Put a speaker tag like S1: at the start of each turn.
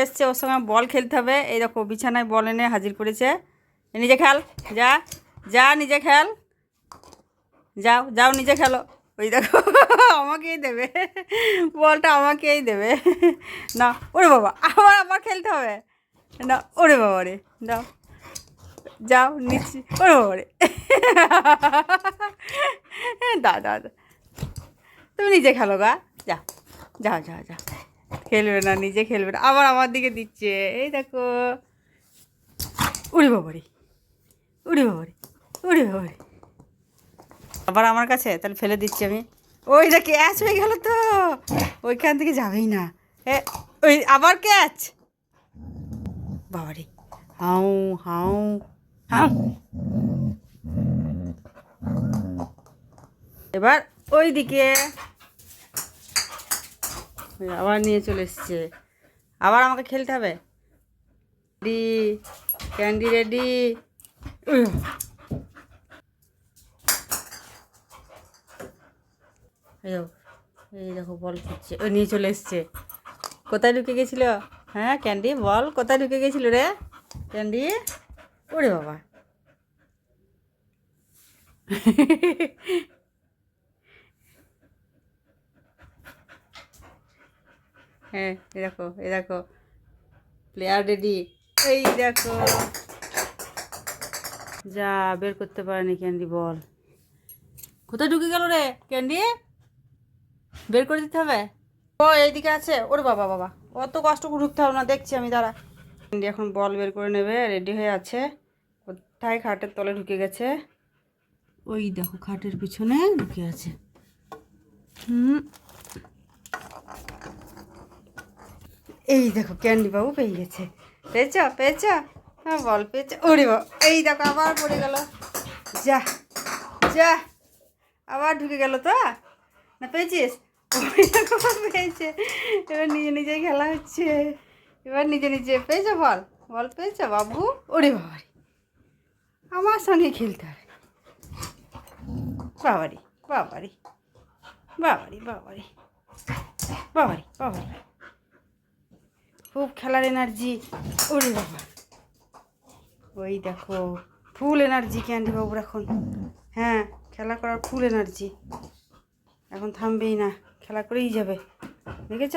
S1: এসছে, ওর সঙ্গে বল খেলতে হবে। এই দেখো, বিছানায় বল এনে হাজির করেছে। নিজে খেল, যা যা, নিজে খেল। যাও যাও, নিজে খেলো। ওই দেখো, আমাকেই দেবে। বলটা আমাকেই দেবে। না, ওরে বাবা, আবার আবার খেলতে হবে? না, ওরে বাবা রে দাও যাও, নিচ্ছি, ওরে বাবা রে। দাও দাও তুমি নিজে খেলো গা। যাও যাও যাও যাও। খেলবে না, নিজে খেলবে না। আবার আমার দিকে দিচ্ছে। এই দেখো। উড়ি বাবারি। উড়ি বাবারি। উড়ি বাবারি। আবার আমার কাছে? তাহলে ফেলে দিচ্ছি আমি। ওই দেখ ক্যাচ হয়ে গেল তো। ওইখান থেকে যাবেই না। এ, ওই আবার ক্যাচ বাবারি। How how how. এবার ওই দিকে আবার নিয়ে চলে এসছে। আবার আমাকে খেলতে হবে? রেডি ক্যান্ডি রেডি এই দেখো বল খুঁজছে ও নিয়ে চলে এসছে। কোথায় ঢুকে গেছিল? হ্যাঁ ক্যান্ডি বল, কোথায় ঢুকে গেছিল রে? ক্যান্ডি ওরে বাবা। হ্যাঁ এই দেখো এই দেখো। প্লেয়ার রেডি এই দেখো। যা, বের করতে পারেনি ক্যান্ডি বল। কোথায় ঢুকে গেল রে ক্যান্ডি বের করে দিতে হবে? ও, এইদিকে আছে। ওরে বাবা বাবা। অত কষ্ট করে ঢুকতে হবে না, দেখছি আমি, দাঁড়া। ক্যান্ডি এখন বল বের করে নেবে রেডি হয়ে আছে। কোথায় খাটের তলে ঢুকে গেছে? ওই দেখো, খাটের পিছনে ঢুকে আছে। হুম। এই দেখো ক্যান্ডি বাবু পেয়ে গেছে। পেয়েছ? পেয়েছ? হ্যাঁ বল, পেয়েছ। ওরে বাবা, এই দেখো, আবার পড়ে গেল। যা যা, আবার ঢুকে গেল তো? না, পেয়েছিস? পেয়েছে। এবার নিজে নিজেই খেলা হচ্ছে। এবার নিজে নিজে, পেয়েছ বল? বল, পেয়েছ বাবু? ওরে বাবারি, আমার সঙ্গে খেলতে হবে। বাবারি বাবারি বাবারি বাবারি বাবারি বাবারি। খুব খেলার এনার্জি ওরে বাবা। ওই দেখো ফুল এনার্জি ক্যান্ডি বাবুর এখন। হ্যাঁ খেলা করার ফুল এনার্জি এখন থামবেই না, খেলা করেই যাবে। দেখেছ?